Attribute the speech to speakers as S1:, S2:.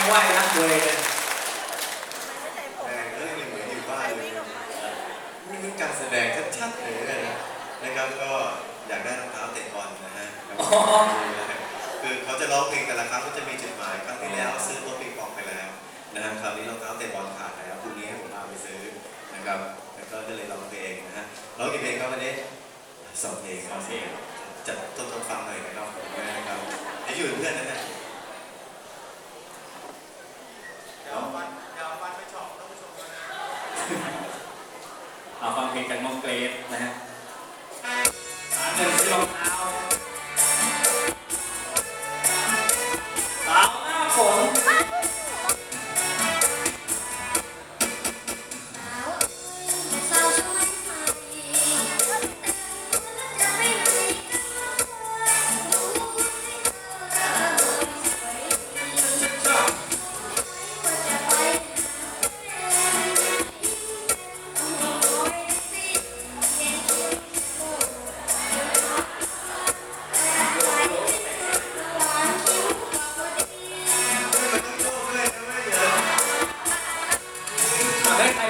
S1: ยังว่ายน้ำตัวเองเลย
S2: แต่เรื่องยังเหมือนอยู่บ้านเลยนี่คือการแสดงชัดๆเลยนะนะครับก็อยากได้รองเท้าเตะบอลนะฮะคือเขาจะร้องเพลงแต่ละครั้งก็จะมีจุดหมายครั้งที่แล้วซื้อโต๊ะปิงปองไปแล้วนะฮะคราวนี้รองเท้าเตะบอลขาดแล้วพรุ่นี้ให้ผมพาไปซื้อนะครับแล้วก็ก็เลยร้องเพลงนะฮะร้องกี่เพลงครับวันนี้สองเพลงสองเพลงจัดต้นฟังหน่อยนะครับนะครับไอ้อยู่เป็นเพื่อนนั่นแหละ
S3: เดี๋ยวฟันเดี๋ยวฟันไปเฉาะท่านผู้ชมนะ
S1: เอาฟังเพลงจากน้องเกรซนะฮะสามหนึ่งซื้อรอง Thank you.